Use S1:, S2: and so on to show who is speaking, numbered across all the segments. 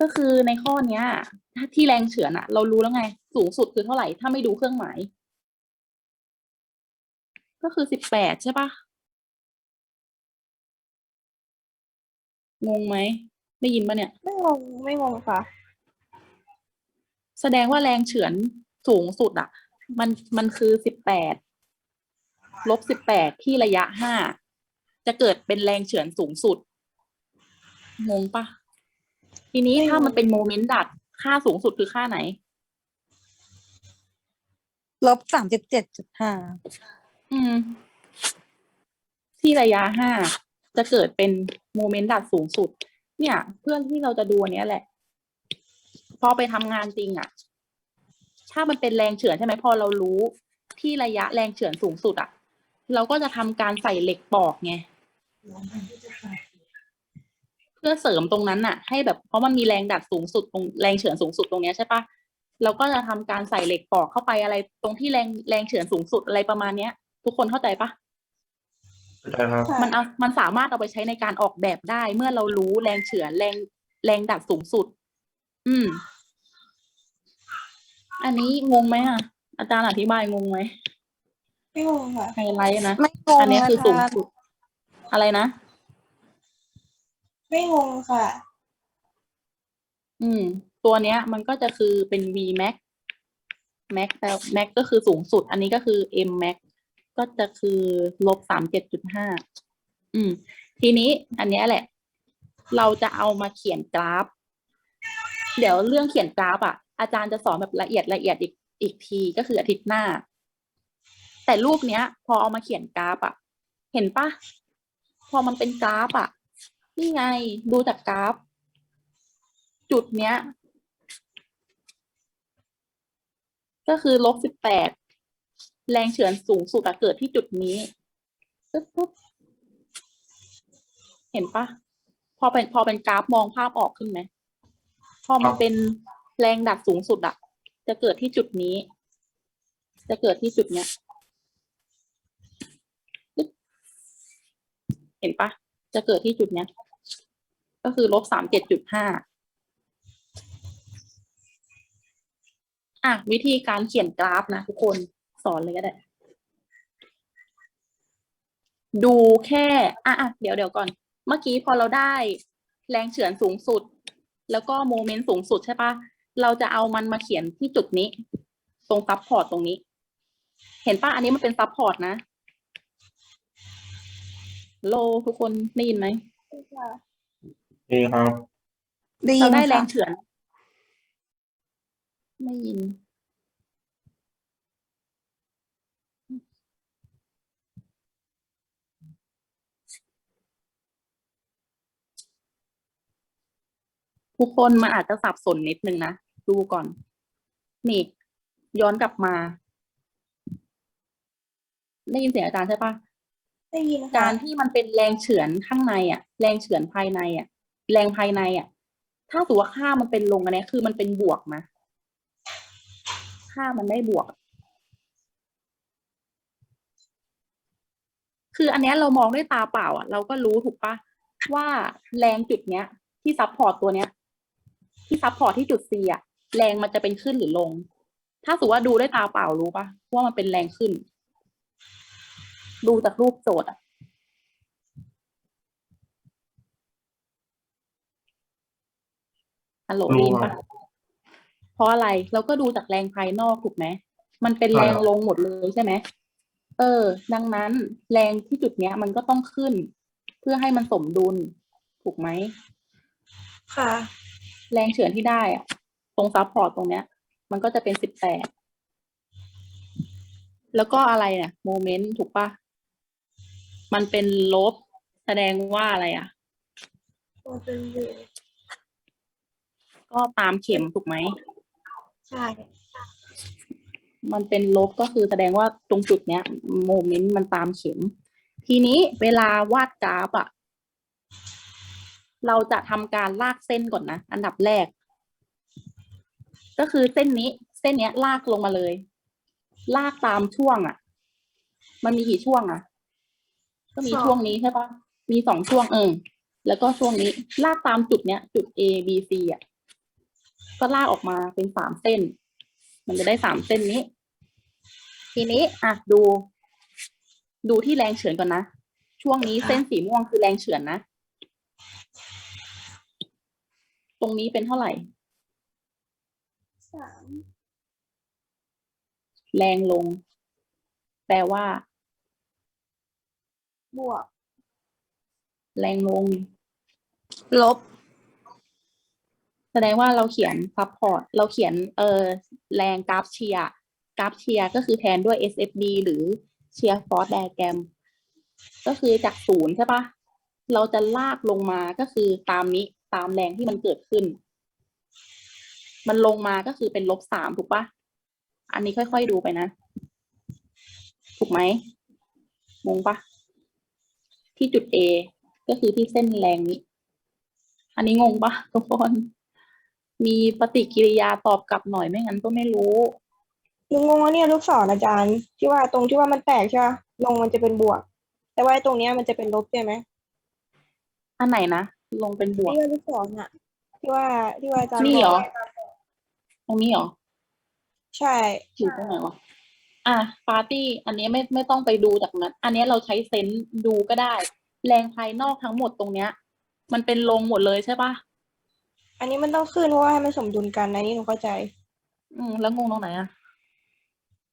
S1: ก็คือในข้อเนี้ย ถ้าที่แรงเฉือนอะเรารู้แล้วไง สูงสุดคือเท่าไหร่ ถ้าไม่ดูเครื่องหมาย ก็คือสิบแปดใช่ปะงงไหมได้ยินปะเนี่ย
S2: ไม่งงไม่งงค่ะ
S1: แสดงว่าแรงเฉือนสูงสุดอะมันมันคือสิบแปดลบสิบแปดที่ระยะห้าจะเกิดเป็นแรงเฉือนสูงสุดงงปะ ทีนี้
S2: ไม่งง
S1: ถ้ามันเป็นโมเมนต์ดัดค่าสูงสุดคือค่าไหน
S2: ลบสามสิบเจ็ดจุดห้า
S1: อืม ที่ระยะห้าจะเกิดเป็นโมเมนต์ดัดสูงสุด เนี่ย เพื่อนที่เราจะดูอันเนี้ยแหละ พอไปทำงานจริงอะถ้ามันเป็นแรงเฉือนใช่ไหมพอเรารู้ที่ระยะแรงเฉือนสูงสุดอะเราก็จะทำการใส่เหล็กปอกไง เพื่อเสริมตรงนั้นน่ะ ให้แบบเพราะมันมีแรงดัดสูงสุดตรงแรงเฉือนสูงสุดตรงเนี้ยใช่ปะเราก็จะทำการใส่เหล็กปอกเข้าไปอะไร ตรงที่แรงแรงเฉือนสูงสุดอะไรประมาณเนี้ย ทุกคนเข้าใจปะ
S3: ใช่ครับ
S1: มันเอามันสามารถเอาไปใช้ในการออกแบบได้ เมื่อเรารู้แรงเฉือนแรงแรงดัดสูงสุด อืม อันนี้งงไหมอะ อาจารย์อธิบายงงไหม
S2: ไม่งงค่ะ
S1: ไฮไลท์นะ
S2: ไม่งง
S1: อันนี้คือสูง
S2: อาจารย์
S1: สุด อะไรนะ
S2: ไม่งงค่ะ
S1: อืม ตัวเนี้ย มันก็จะคือเป็น V max max แล้ว max ก็คือสูงสุด อันนี้ก็คือ M max ก็จะคือลบสามเจ็ดจุดห้าอืม ทีนี้อันเนี้ยแหละ เราจะเอามาเขียนกราฟ เดี๋ยวเรื่องเขียนกราฟอะ อาจารย์จะสอนแบบละเอียดละเอียดอีกอีกทีก็คืออาทิตย์หน้า แต่รูปเนี้ย พอเอามาเขียนกราฟอะ เห็นปะพอมันเป็นกราฟอะ นี่ไงดูจากกราฟ จุดเนี้ย ก็คือลบสิบแปดแรงเฉือนสูงสุดอะเกิดที่จุดนี้ปึ๊บปึ๊บเห็นปะพอเป็นพอเป็นกราฟมองภาพออกขึ้นไหมพอมันเป็นแรงดัดสูงสุดอะจะเกิดที่จุดนี้ จะเกิดที่จุดเนี้ย เห็นปะ จะเกิดที่จุดเนี้ย ก็คือลบสามเจ็ดจุดห้าอะวิธีการเขียนกราฟนะทุกคนสอนเลยก็ได้ ดูแค่ อะอะเดี๋ยวเดี๋ยวก่อน เมื่อกี้พอเราได้แรงเฉือนสูงสุด แล้วก็โมเมนต์สูงสุดใช่ปะเราจะเอามันมาเขียนที่จุดนี้ ตรงซับพอร์ตตรงนี้ เห็นปะอันนี้มันเป็นซับพอร์ตนะ โลทุกคนได้ยินไหม
S3: นี่ครับ
S2: ได้ยิ
S1: เรา
S2: น
S1: ได้แรง
S2: ค่ะ
S1: เฉือน ไม่ยิน ทุกคนมันอาจจะสับสนนิดนึงนะ ดูก่อน นี่ ย้อนกลับมา ได้ยินเสียงอาจารย์ใช่ปะ
S2: ได้ยินค่ะ
S1: การที่มันเป็นแรงเฉือนข้างในอะ แรงเฉือนภายในอะ แรงภายในอะ ถ้าสมมติว่าค่ามันเป็นลงอันเนี้ยคือมันเป็นบวกนะค่ามันได้บวก คืออันเนี้ยเรามองด้วยตาเปล่า อะ เราก็รู้ถูกปะว่าแรงจุดเนี้ย ที่ซับพอร์ตตัวเนี้ย ที่ซับพอร์ตที่จุด C อะ แรงมันจะเป็นขึ้นหรือลง ถ้าสมมติว่าดูด้วยตาเปล่ารู้ปะว่ามันเป็นแรงขึ้น ดูจากรูปโจทย์อะฮัลโหล
S3: รู้
S1: ได้ยิน
S3: ครั
S1: ปะ
S3: บ
S1: เพราะอะไรเราก็ดูจากแรงภายนอกถูกไหม มันเป็น
S3: ใช่
S1: แรง
S3: ครับ
S1: ลงหมดเลยใช่ไหม เออ ดังนั้นแรงที่จุดเนี้ย มันก็ต้องขึ้น เพื่อให้มันสมดุล ถูกไหม
S2: ค่ะ
S1: แรงเฉือนที่ได้อะตรงซับพอร์ตตรงเนี้ย มันก็จะเป็นสิบแปดแล้วก็อะไรเนี่ยโมเมนต์ถูกปะ มันเป็นลบ แสดงว่าอะไรอะ ก็ตามเข็มถูกไหม
S2: ใช่
S1: มันเป็นลบก็คือแสดงว่าตรงจุดเนี้ยโมเมนต์มันตามเข็ม ทีนี้เวลาวาดกราฟอะเราจะทำการลากเส้นก่อนนะ อันดับแรก ก็คือเส้นนี้ เส้นเนี้ย ลากลงมาเลย ลากตามช่วงอะมันมีกี่ช่วงอะ ก็มีช่วงนี้ใช่ปะมีสองช่วงเออแล้วก็ช่วงนี้ลากตามจุดเนี้ย จุด A B C อะก็ลากออกมาเป็นสามเส้น มันจะได้สามเส้นนี้ ทีนี้อะดู ดูที่แรงเฉือนก่อนนะ ช่วงนี้เส้นสีม่วงคือแรงเฉือนนะ ตรงนี้เป็นเท่าไหร่
S2: สาม
S1: แรงลง แปลว่า
S2: บวก
S1: แรงลง
S2: ลบ
S1: แสดงว่าเราเขียนซัพพอร์ตเราเขียนเออแรงกราฟเชียร์กราฟเชียร์ก็คือแทนด้วย SFD หรือเชียร์ฟอร์ d ไดแกรมก็คือจากศูนย์ใช่ปะเราจะลากลงมาก็คือตามนี้ตามแรงที่มันเกิดขึ้น มันลงมาก็คือเป็นลบสามถูกปะอันนี้ค่อยๆดูไปนะ ถูกไหมงงปะ ที่จุด A ก็คือที่เส้นแรงนี้ อันนี้งงปะทุกคน มีปฏิกิริยาตอบกลับหน่อยไม่งั้นก็ไม่รู้
S2: หนูงงว่าเนี่ยลูกศรอาจารย์ ที่ว่าตรงที่ว่ามันแตกใช่ปะลงมันจะเป็นบวก แต่ว่าไอ้ตรงเนี้ยมันจะเป็นลบใช่ไหม
S1: อันไหนนะลงเป็นบวก
S2: ที่ว่าลูกศรน่ะที่ว่าที่ว่าอาจารย์
S1: นี่เหรอ
S2: บก
S1: ตรงนี้เหรอ
S2: ใช่
S1: อยู่ตรงไหนวะ อะ ปาร์ตี้ อันนี้ไม่ไม่ต้องไปดูจากนั้น อันนี้เราใช้เซนส์ดูก็ได้ แรงภายนอกทั้งหมดตรงเนี้ย มันเป็นลงหมดเลยใช่ปะ
S2: อันนี้มันต้องขึ้นเพราะว่าให้มันสมดุลกันนะนี่หนูเข้าใจ
S1: อืม แล้วงงตรงไหนอะ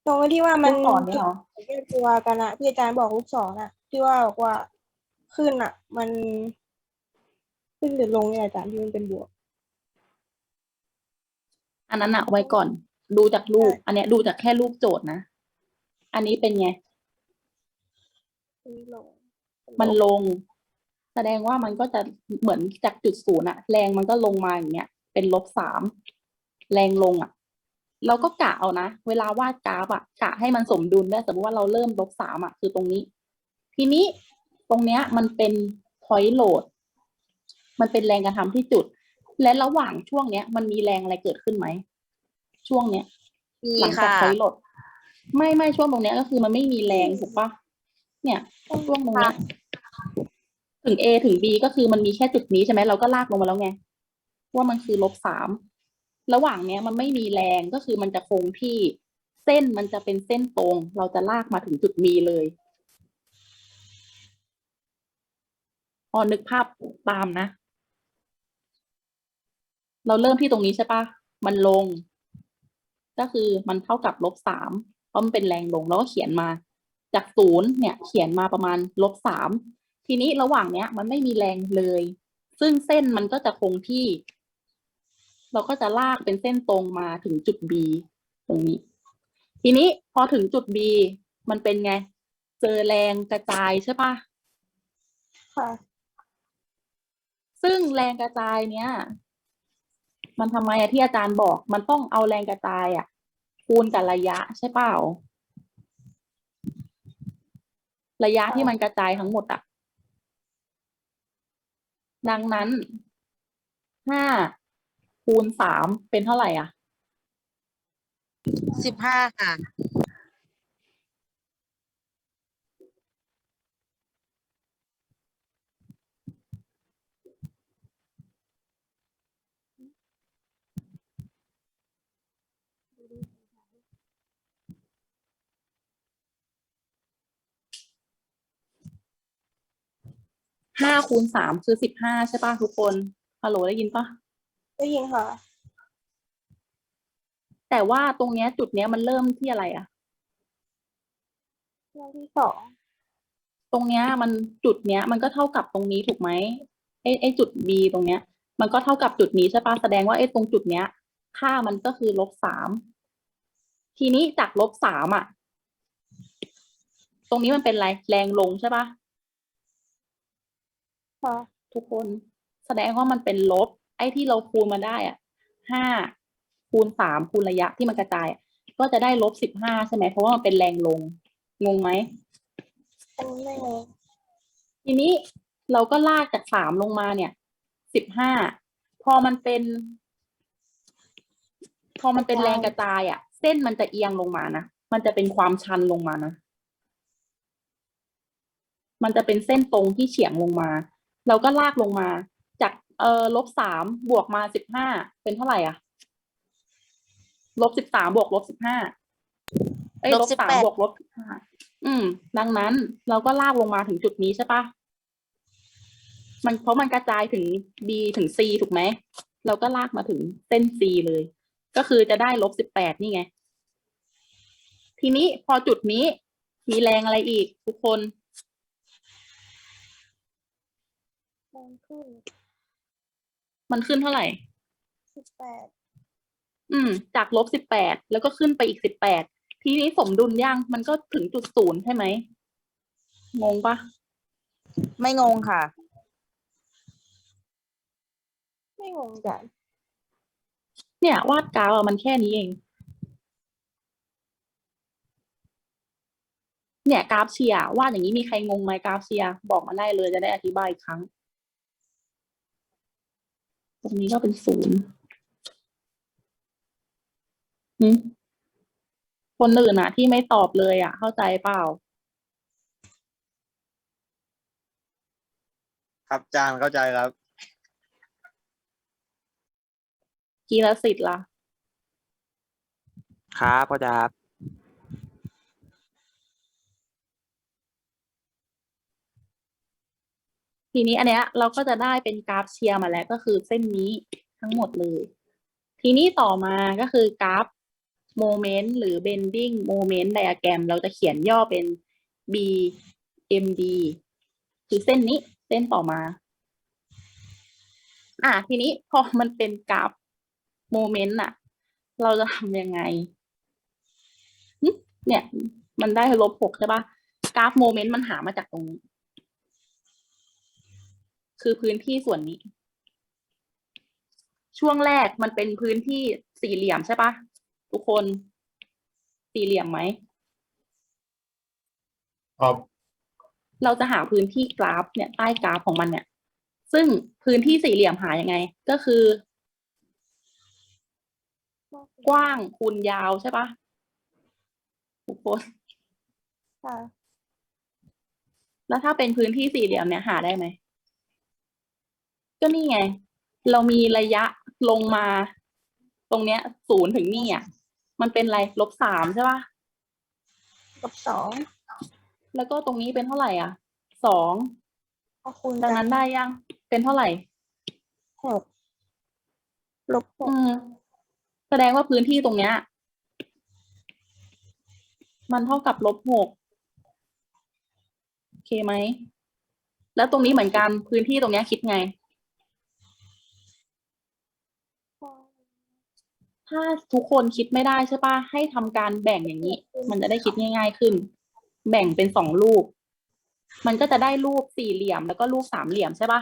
S2: ตรงที่ว่ามัน
S1: ลูกศรเนี่ยเหรอ
S2: จุดเรียกตัวกันอะที่อาจารย์บอกลูกศรอะที่ว่าบอกว่าขึ้นอะมันขึ้นหรือลงเนี่ยอาจารย์ที่มันเป็นบวก
S1: อันนั้นอะไว้ก่อน ดูจากรูป อันเนี้ยดูจากแค่รูปโจทย์นะ อันนี้เป็นไง
S2: อันนี้ลง
S1: มันลง แสดงว่ามันก็จะเหมือนจากจุดศูนย์อะแรงมันก็ลงมาอย่างเงี้ย เป็นลบสาม แรงลงอะเราก็กะเอานะ เวลาวาดกราฟอะกะให้มันสมดุลได้สมมติว่าเราเริ่มลบสามอะคือตรงนี้ ทีนี้ตรงเนี้ยมันเป็น point load มันเป็นแรงกระทำที่จุด และระหว่างช่วงเนี้ย มันมีแรงอะไรเกิดขึ้นไหม ช่วงเนี้ย
S4: มี
S1: หลัจาก
S4: ค่ะ
S1: ถอยหลด ไม่ไม่ช่วงตรงเนี้ยก็คือมันไม่มีแรงถูกปะเนี่ยช่วงตรงเนี้ยถึง A ถึง B ก็คือมันมีแค่จุดนี้ใช่ไหมเราก็ลากลงมาแล้วไงว่ามันคือลบสามระหว่างเนี้ยมันไม่มีแรงก็คือมันจะคงที่เส้นมันจะเป็นเส้นตรง เราจะลากมาถึงจุด B เลยพอนึกภาพตามนะ เราเริ่มที่ตรงนี้ใช่ปะมันลง ก็คือมันเท่ากับลบสาม เพราะมันเป็นแรงลงแล้วก็เขียนมา จากศูนย์เนี่ยเขียนมาประมาณลบสามทีนี้ระหว่างเนี้ย มันไม่มีแรงเลย ซึ่งเส้นมันก็จะคงที่ เราก็จะลากเป็นเส้นตรงมาถึงจุด B ตรงนี้ ทีนี้พอถึงจุด B มันเป็นไง เจอแรงกระจายใช่ปะ
S2: ค่ะ
S1: ซึ่งแรงกระจายเนี้ยมันทำไมอะที่อาจารย์บอก มันต้องเอาแรงกระจายอะ คูณกับระยะใช่เปล่า ระยะที่มันกระจายทั้งหมดอะดังนั้นห้าคูณสามเป็นเท่าไหร่อะ
S4: สิบห้าค่ะ
S1: ห้าคูณสามคือสิบห้าใช่ป่ะทุกคนฮัลโหลได้ยินปะ
S2: ได้ยินค่ะ
S1: แต่ว่าตรงเนี้ยจุดเนี้ยมันเริ่มที่อะไรอะ
S2: เรื่องที่สอง
S1: ตรงเนี้ยมันจุดเนี้ย มันก็เท่ากับตรงนี้ถูกไหมไอ้ไอ้จุด B ตรงเนี้ย มันก็เท่ากับจุดนี้ใช่ปะแสดงว่าไอ้ตรงจุดเนี้ย ค่ามันก็คือลบสามทีนี้จากลบสามอะ ตรงนี้มันเป็นอะไรแรงลงใช่ปะ
S2: ค่ะ
S1: ทุกคนแสดงว่ามันเป็นลบ ไอ้ที่เราคูณมาได้อะห้าคูณสามคูณระยะที่มันกระจายอะก็จะได้ลบสิบห้าใช่ไหมเพราะว่ามันเป็นแรงลงงงไหม
S2: อันนี้ไม่งง
S1: ทีนี้เราก็ลากจากสามลงมาเนี่ยสิบห้าพอมันเป็น พอมันเป็นแรงกระจายอะ เส้นมันจะเอียงลงมานะมันจะเป็นความชันลงมานะมันจะเป็นเส้นตรงที่เฉียงลงมา เราก็ลากลงมา จากเออลบสามบวกมาสิบห้าเป็นเท่าไหร่อะลบสิบสามบวกลบสิบห้าเอ้ย
S4: ล
S1: ล
S4: บบ
S1: สาม
S4: 18
S1: บวกลบสิบห้าอืม ดังนั้นเราก็ลากลงมาถึงจุดนี้ใช่ปะมันเพราะมันกระจายถึง B ถึง C ถูกไหม เราก็ลากมาถึงเส้น C เลย ก็คือจะได้ลบสิบแปดนี่ไง ทีนี้พอจุดนี้มีแรงอะไรอีก ทุกคน
S2: แร งขึ้น
S1: มันขึ้นเท่าไหร่
S2: สิบแปด
S1: อืม จากลบสิบแปดแล้วก็ขึ้นไปอีกสิบแปดทีนี้สมดุลยังมันก็ถึงจุดศูนย์ใช่ไหมงงปะ
S4: ไม่งงค่ะ
S2: ไม่งงอาจารย์
S1: เนี่ย วาดกราฟอะมันแค่นี้เอง เนี่ยกราฟเชียร์วาดอย่างนี้มีใครงงไหมกราฟเชียร์บอกมาได้เลยจะได้อธิบายอีกครั้งต รงนี้ก็เป็นศูนย์หืมคนอื่นอะที่ไม่ตอบเลยอะเข้าใจเปล่า
S5: ครับอาจารย์เข้าใจครับ
S1: กีรสิทธิ์ล่ะ
S6: ครับก็จะครับ
S1: ทีนี้อันเนี้ยเราก็จะได้เป็นกราฟเชียร์มาแล้วก็คือเส้นนี้ทั้งหมดเลย ทีนี้ต่อมาก็คือกราฟโมเมนต์หรือ bending moment diagram เราจะเขียนย่อเป็น BMD คือเส้นนี้เส้นต่อมา อะทีนี้พอมันเป็นกราฟโมเมนต์อะเราจะทำยังไง เนี่ย มันได้ลบหกใช่ปะกราฟโมเมนต์มันหามาจากตรงนี้ คือพื้นที่ส่วนนี้ ช่วงแรกมันเป็นพื้นที่สี่เหลี่ยมใช่ปะทุกคน สี่เหลี่ยมไหม
S3: ครับ
S1: เราจะหาพื้นที่กราฟ เนี่ยใต้กราฟของมันเนี่ย ซึ่งพื้นที่สี่เหลี่ยมหายังไง ก็คือ กว้างคูณยาวใช่ปะทุกคน
S2: ค่ะ
S1: แล้วถ้าเป็นพื้นที่สี่เหลี่ยมเนี่ยหาได้ไหม ก็นี่ไง เรามีระยะลงมา ตรงเนี้ยศูนย์ถึงนี่อะมันเป็นอะไรลบสามใช่ปะ
S2: กับสอง
S1: แล้วก็ตรงนี้เป็นเท่าไหร่อะสอง
S2: เอาคูณ
S1: ดังนั้นได้ยัง เป็นเท่าไหร่
S2: หกลบหก
S1: อืมแสดงว่าพื้นที่ตรงเนี้ย มันเท่ากับลบหกโอเคไหม แล้วตรงนี้เหมือนกันพื้นที่ตรงเนี้ยคิดไง ถ้าทุกคนคิดไม่ได้ใช่ปะให้ทำการแบ่งอย่างนี้ มันจะได้คิดง่าย ๆขึ้น แบ่งเป็นสองรูป มันก็จะได้รูปสี่เหลี่ยมแล้วก็รูปสามเหลี่ยมใช่ปะ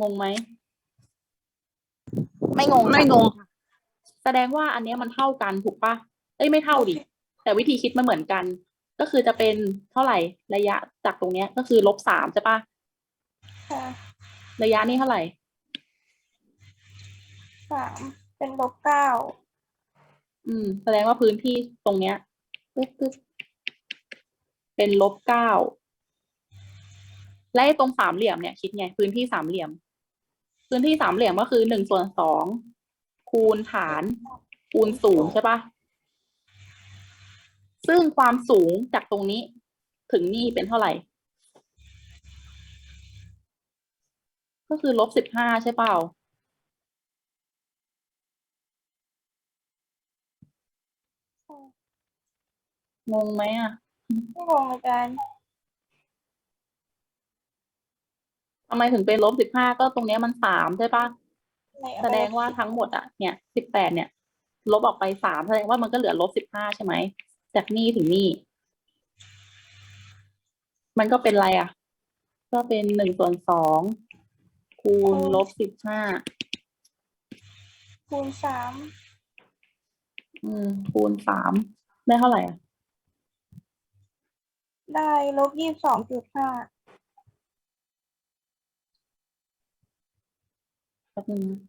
S1: งงไหม
S4: ไม่งง
S1: ไม่
S4: ค่ะ
S1: งง แสดงว่าอันเนี้ยมันเท่ากันถูกปะเอ้ยไม่เท่าดิ แต่วิธีคิดมันเหมือนกัน ก็คือจะเป็นเท่าไหร่ระยะจากตรงเนี้ยก็คือลบสามใช่ปะ
S2: ค่ะ
S1: ระยะนี่เท่าไหร่
S2: สามเป็นลบเก้า
S1: อืม แสดงว่าพื้นที่ตรงเนี้ยปึ๊บปึ๊บเป็นลบเก้าและตรงสามเหลี่ยมเนี่ยคิดไง พื้นที่สามเหลี่ยม พื้นที่สามเหลี่ยมก็คือหนึ่งส่วนสองคูณฐานคูณสูงใช่ปะซึ่งความสูงจากตรงนี้ ถึงนี่เป็นเท่าไหร่ ก็คือลบสิบห้าใช่เปล่า งงไหมอะ
S2: ไม่งงอาจารย์
S1: ทำไมถึงเป็นลบสิบห้าก็ตรงเนี้ยมันสามใช่ปะ
S2: ใน
S1: แสดงว่าทั้งหมดอะเนี่ยสิบแปดเนี่ย ลบออกไปสามแสดงว่ามันก็เหลือลบสิบห้าใช่ไหมจากนี่ถึงนี่ มันก็เป็นอะไรอะ ก็เป็นหนึ่งส่วนสองคูณลบสิบห้า
S2: คูณสาม
S1: อืมคูณสามได้เท่าไหร่อะ
S2: ได้ลบยี่สิบสองจุดห้า
S1: แป๊บนึงนะ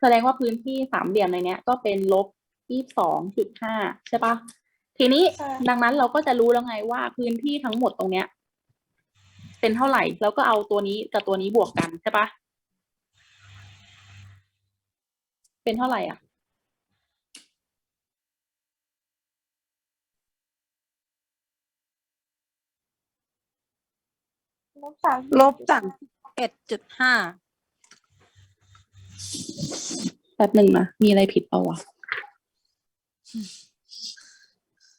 S1: แสดงว่าพื้นที่สามเหลี่ยมในเนี้ย ก็เป็นลบยี่สิบสองจุดห้าใช่ปะทีนี้ดังนั้นเราก็จะรู้แล้วไงว่าพื้นที่ทั้งหมดตรงเนี้ย เป็นเท่าไหร่ แล้วก็เอาตัวนี้กับตัวนี้บวกกันใช่ปะเป็นเท่าไหร่อะ
S2: บสาม
S5: ลบสามเอ็ดจุดห้า
S1: แป๊บหนึ่งนะ มีอะไรผิดเปล่าวะ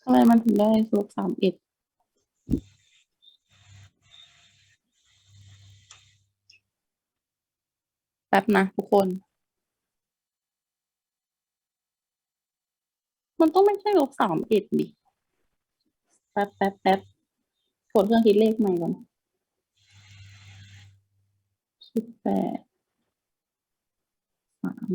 S1: ทำไมมันถึงได้ลบสามเอ็ดแป๊บนะทุกคน มันต้องไม่ใช่ลบสามเอ็ดดิ แป๊บแป๊บแป๊บกดเครื่องคิดเลขใหม่ก่อน สิบแปดสาม